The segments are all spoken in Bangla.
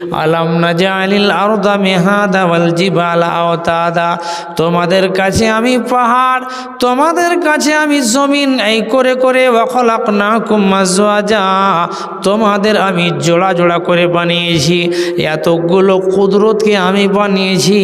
আলাম নাজালিল আরদা মেহাদা ওয়াল জিবালা আওতাদা। তোমাদের কাছে আমি পাহাড়, তোমাদের কাছে আমি জমিন, এই করে করে ওয়াখলাকনাকুম মাজওয়াজা তোমাদের আমি জোড়া জোড়া করে বানিয়েছি, এতগুলো কুদরতকে আমি বানিয়েছি।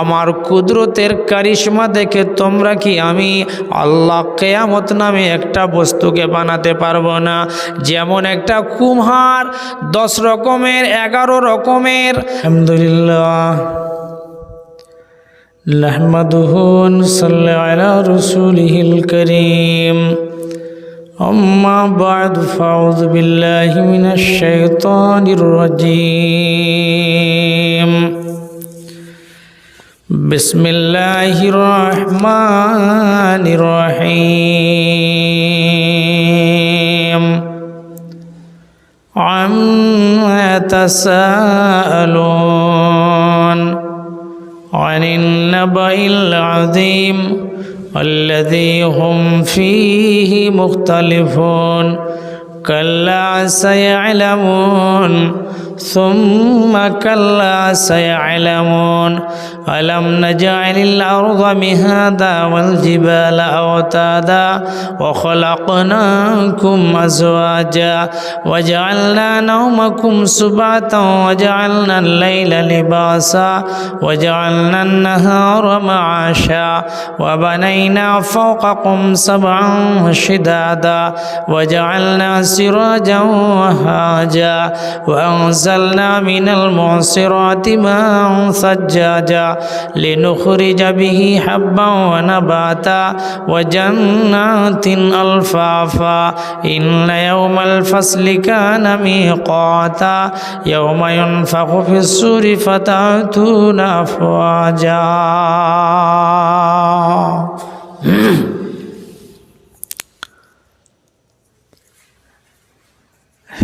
আমার কুদরতের কারিশমা দেখে তোমরা কি আমি আল্লাহ কেয়ামত নামে একটা বস্তুকে বানাতে পারব না? যেমন একটা কুমহার, দশ রকমের, এগারো রকমের আলহামদুলিল্লাহ نحمده ونصلي على رسوله الكريم أما بعد فأعوذ بالله من الشيطان الرجيم بسم الله الرحمن الرحيم عما يتساءلون عن النبأ العظيم الذي هم فيه مختلفون كلا سيعلمون ثم كلا سيعلمون. ألم نجعل الأرض مهادا والجبال أوتادا وخلقناكم أزواجا وجعلنا نومكم سبعة وجعلنا الليل لباسا وجعلنا النهار معاشا وبنينا فوقكم سبعا شدادا وجعلنا سراجا وهاجا وأنزلنا من المعصرات ماء ثجاجا لنخرج به حبا ونباتا وجنات ألفافا إن يوم الفصل كان ميقاتا يوم ينفخ في السور فتأتون أفواجا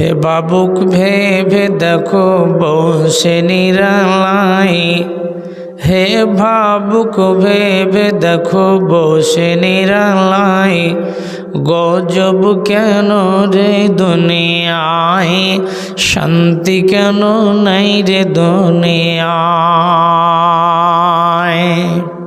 হে বাবুক, ভেবে দেখো বসে নিরালাই। হে ভাবুক, ভেবে দেখো বসে নিরালাই। গজব কেন রে দুনিয়ায়? শান্তি কেন নাই রে দুনিয়ায়?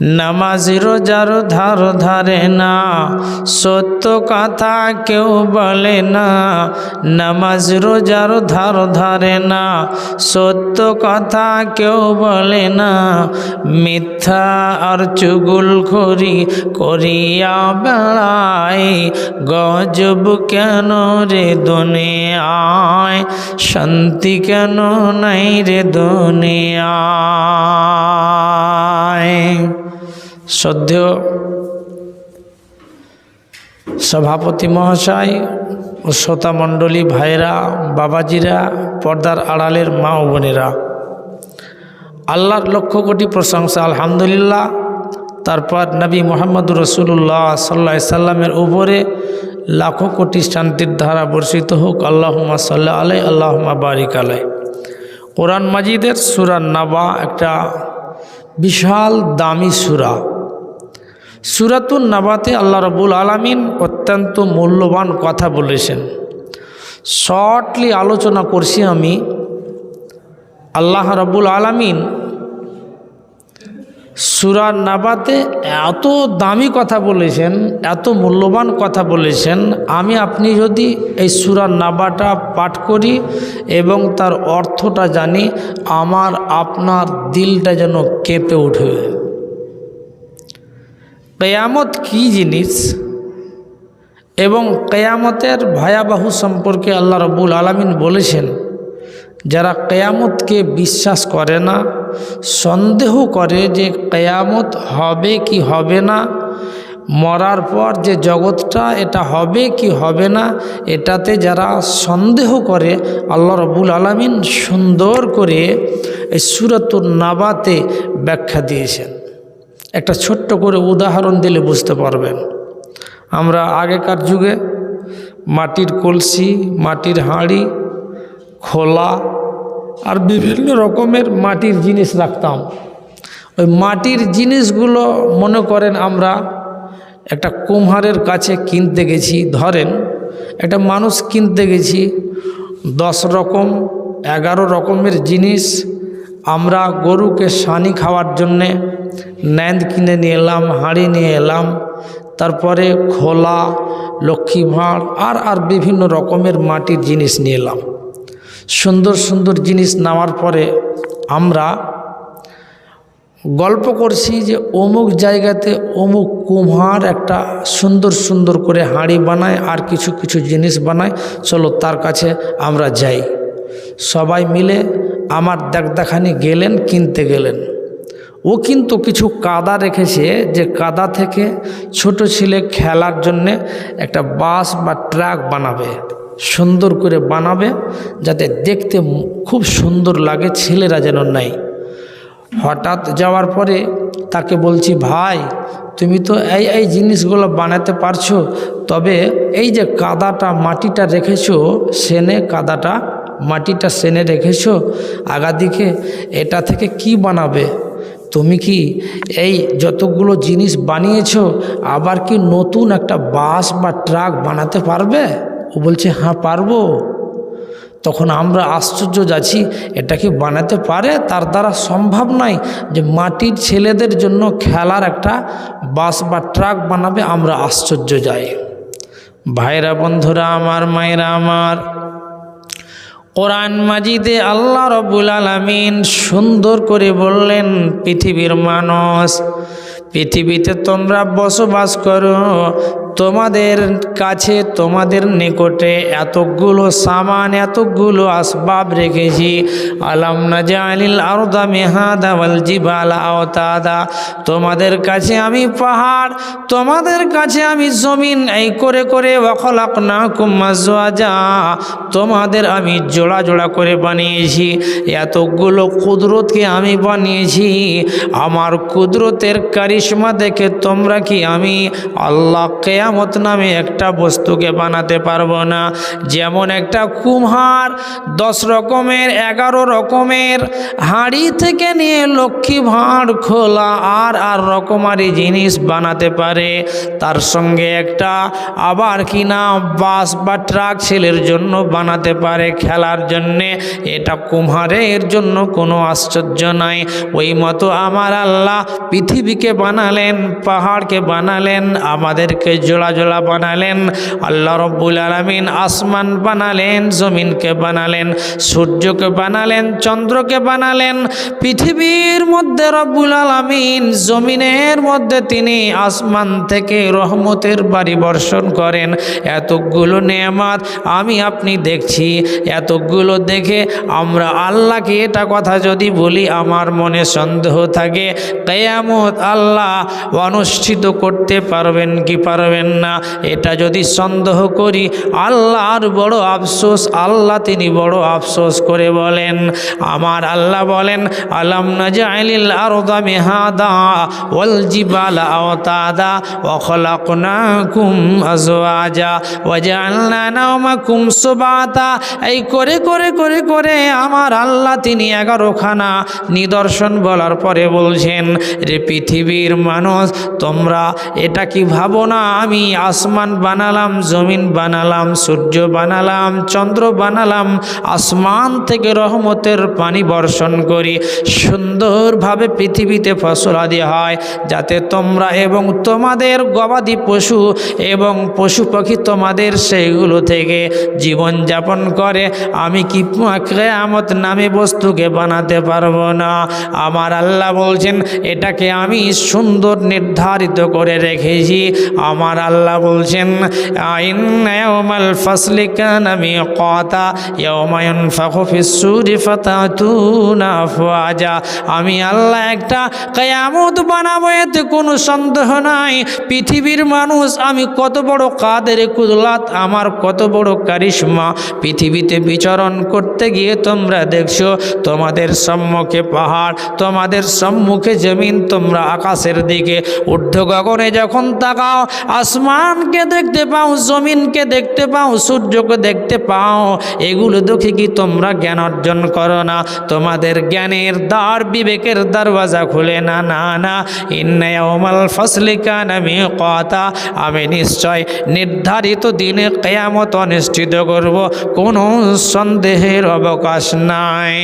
নামাজ রোজার ধার ধারে না। সত্য কথা কেউ বলে না। নামাজ রোজার ধার ধারে না। সত্য কথা কেউ বলে না। মিথ্যা আর চুগুল খড়ি করিয়া বেড়ায়। গজব কেন রে দুনিয়ায়? শান্তি কেন নাই রে দুনিয়ায়? শ্রদ্ধেয় সভাপতি মহাশয় ও শ্রোতামণ্ডলী ভাইরা বাবাজিরা, পর্দার আড়ালের মা ও বোনেরা, আল্লাহর লক্ষ কোটি প্রশংসা, আলহামদুলিল্লাহ। তারপর নবী মোহাম্মদ রসুল্লাহ সাল্লা সাল্লামের উপরে লাখো কোটি শান্তির ধারা বর্ষিত হোক আল্লাহমা সাল্লাহ আলাই আল্লাহমা বারিক আলাই কোরআন মাজিদের সুরান নাবা একটা বিশাল দামি সুরা। সুরাতুন নাবাতে আল্লাহ রবুল আলমিন অত্যন্ত মূল্যবান কথা বলেছেন। শর্টলি আলোচনা করছি আমি। আল্লাহ রবুল আলমিন সুরার নাবাতে এত দামি কথা বলেছেন, এত মূল্যবান কথা বলেছেন। আমি, আপনি যদি এই সুরা নাবাটা পাঠ করি এবং তার অর্থটা জানি, আমার, আপনার দিলটা যেন কেঁপে উঠে। কেয়ামত কি জিনিস এবং কেয়ামতের ভয়াবহ সম্পর্কে আল্লাহ রবুল আলমিন বলেছেন যারা কেয়ামতকে বিশ্বাস করে না সন্দেহ করে যে কেয়ামত হবে কি হবে না মরার পর যে জগৎটা এটা হবে কি হবে না এটাতে যারা সন্দেহ করে আল্লাহ রবুল আলমিন সুন্দর করে এই সুরতুর নাবাতে ব্যাখ্যা দিয়েছেন একটা ছোট্ট করে উদাহরণ দিলে বুঝতে পারবেন। আমরা আগেকার যুগে মাটির কলসি, মাটির হাঁড়ি, খোলা আর বিভিন্ন রকমের মাটির জিনিস রাখতাম। ওই মাটির জিনিসগুলো মনে করেন আমরা একটা কুমহারের কাছে কিনতে গেছি, ধরেন একটা মানুষ কিনতে গেছি, দশ রকম, এগারো রকমের জিনিস আমরা গরুকে সানি খাওয়ার জন্যে ন্যান্দ কিনে নিয়ে এলাম, হাঁড়ি নিয়ে এলাম, তারপরে খোলা, লক্ষ্মী ভাঁড় আর আর বিভিন্ন রকমের মাটির জিনিস নিয়ে এলাম। সুন্দর সুন্দর জিনিস নেওয়ার পরে আমরা গল্প করছি যে অমুক জায়গাতে অমুক কুমহার একটা সুন্দর সুন্দর করে হাঁড়ি বানায় আর কিছু কিছু জিনিস বানায়, চলো তার কাছে আমরা যাই। সবাই মিলে আমার দেখদাখানি গেলেন, কিনতে গেলেন। ও কিন্তু কিছু কাদা রেখেছে যে কাদা থেকে ছোট ছেলে খেলার জন্যে একটা বাস বা ট্রাক বানাবে, সুন্দর করে বানাবে, যাতে দেখতে খুব সুন্দর লাগে, ছেলেরা যেন নাই হঠাৎ যাওয়ার পরে তাকে বলছি, ভাই, তুমি তো এই এই জিনিসগুলো বানাতে পারছ, তবে এই যে কাদাটা, মাটিটা রেখেছো, সেনে কাদাটা মাটিটা সেনে রেখেছো? আগাদিকে, এটা থেকে কি বানাবে? তুমি কি এই যতগুলো জিনিস বানিয়েছো, আবার কি নতুন একটা বাস বা ট্রাক বানাতে পারবে? ও বলছে হ্যাঁ পারব। তখন আমরা আশ্চর্য যাচ্ছি, এটা কি বানাতে পারে? তার দ্বারা সম্ভব নয় যে মাটির ছেলেদের জন্য খেলার একটা বাস বা ট্রাক বানাবে। আমরা আশ্চর্য যাই। ভাইরা বন্ধুরা, আমার, মায়েরা আমার কোরআন মাজিদে আল্লাহ রবুল আলমিন সুন্দর করে বললেন পৃথিবীর মানুষ পৃথিবীতে তোমরা বসবাস করো তোমাদের কাছে, তোমাদের নিকটে এতগুলো সামান এতগুলো আসবাব রেখেছি। আলাম নাজালিল আরদা মেহাদা ওয়াল জিবাল আওতাদা। তোমাদের কাছে আমি পাহাড়, তোমাদের কাছে আমি জমিন, এই করে করে ওয়াখলাক না কুম্মাজা তোমাদের আমি জোড়া জোড়া করে বানিয়েছি। এতগুলো কুদরতকে আমি বানিয়েছি। আমার কুদরতের কারিশমা দেখে তোমরা কি আমি আল্লাহ কেয়ামত নামে একটা বস্তুকে বানাতে পারব না। যেমন একটা কুমহার, দশ রকমের, এগারো রকমের, হাঁড়ি থেকে নিয়ে লক্ষ্মী ভাঁড়, খোলা আর আর রকমারি জিনিস বানাতে পারে। তার সঙ্গে একটা আবার কিনা বাস বা ট্রাক ছেলের জন্য বানাতে পারে খেলার জন্যে। এটা কুমহারের জন্য কোনো আশ্চর্য নাই। ওই মতো আমার আল্লাহ পৃথিবীকে বানালেন, পাহাড়কে বানালেন, আমাদেরকে জোড়া জোড়া বানালেন, আল্লাহ রব্বুল আলমিন আসমান বানালেন, জমিনকে বানালেন, সূর্যকে বানালেন, চন্দ্রকে বানালেন। পৃথিবীর মধ্যে রব্বুল আলমিন, জমিনের মধ্যে তিনি আসমান থেকে রহমতের বাড়ি বর্ষণ করেন। এতগুলো নেয়ামাত আমি আপনি দেখছি, এতগুলো দেখে আমরা আল্লাহকে এটা কথা যদি বলি, আমার মনে সন্দেহ থাকে, কেয়ামত আল্লাহ অনুষ্ঠিত করতে পারবেন কি পারবেন না। এটা যদি সন্দেহ করি, আল্লাহর বড় আফসোস, আল্লাহ তিনি বড় আফসোস করে বলেন। আমার আল্লাহ বলেন, আলাম নাজাইলিল আরদা মিহাদা ওয়াল জিবালা আওতাদা ওয়া খলাকনাকুম আজওয়াজা ওয়া জাআলনা নাওমাকুম সুবাতা। এই করে করে করে করে আমার আল্লাহ তিনি এগারোখানা নিদর্শন বলার পরে বলছেন, রে পৃথিবীর মানুষ, তোমরা এটা কি ভাবো না? আমি আসমান বানালাম, জমিন বানালাম, সূর্য বানালাম, চন্দ্র বানালাম, আসমান থেকে রহমতের পানি বর্ষণ করি। সুন্দরভাবে পৃথিবীতে ফসল আদি হয়, যাতে তোমরা এবং তোমাদের গবাদি পশু এবং পশু পাখি তোমাদের সেইগুলো থেকে জীবন যাপন করে। আমি কি কেয়ামত নামে বস্তুকে বানাতে পারব না? আমার আল্লাহ বলছেন, এটাকে আমি সুন্দর নির্ধারিত করে রেখেছি। আমার আল্লাহ বলছেন আমি আল্লাহ একটা কেয়ামত বানাবো, এতে কোনো সন্দেহ নাই। পৃথিবীর মানুষ, আমি কত বড় কাদের কুদলাত আমার কত বড় কারিশমা। পৃথিবীতে বিচরণ করতে গিয়ে তোমরা দেখছ, তোমাদের সম্মুখে পাহাড়, তোমাদের সম্মুখে জমিন, তোমরা আকাশের দিকে ঊর্ধ্ব গগনে যখন তাকাও আসমানকে দেখতে পাও, জমিনকে দেখতে পাও, সূর্যকে দেখতে পাও, এগুলো দেখে কি তোমরা জ্ঞান অর্জন করো না? তোমাদের জ্ঞানের দ্বার বিবেকের দরওয়াজা খুলে না না না। ইন্নায়ামাল ফসলিকা নামি কথা আমি নিশ্চয় নির্ধারিত দিনে কেয়ামত অনুষ্ঠিত করব, কোনো সন্দেহের অবকাশ নাই।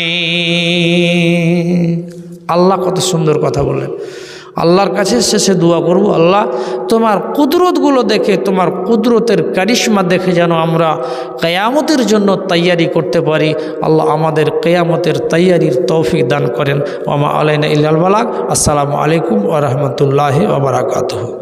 আল্লাহ কত সুন্দর কথা বলেন আল্লাহর কাছে শেষে দোয়া করব, আল্লাহ, তোমার কুদরতগুলো দেখে, তোমার কুদরতের কারিশ্মা দেখে যেন আমরা কেয়ামতের জন্য তৈয়ারি করতে পারি। আল্লাহ আমাদের কেয়ামতের তৈয়ারির তৌফিক দান করেন। ওমা আলাইনা ইল্লাল বালাক আসসালামু আলাইকুম ওরহমতুল্লাহ ওবরাকাতহ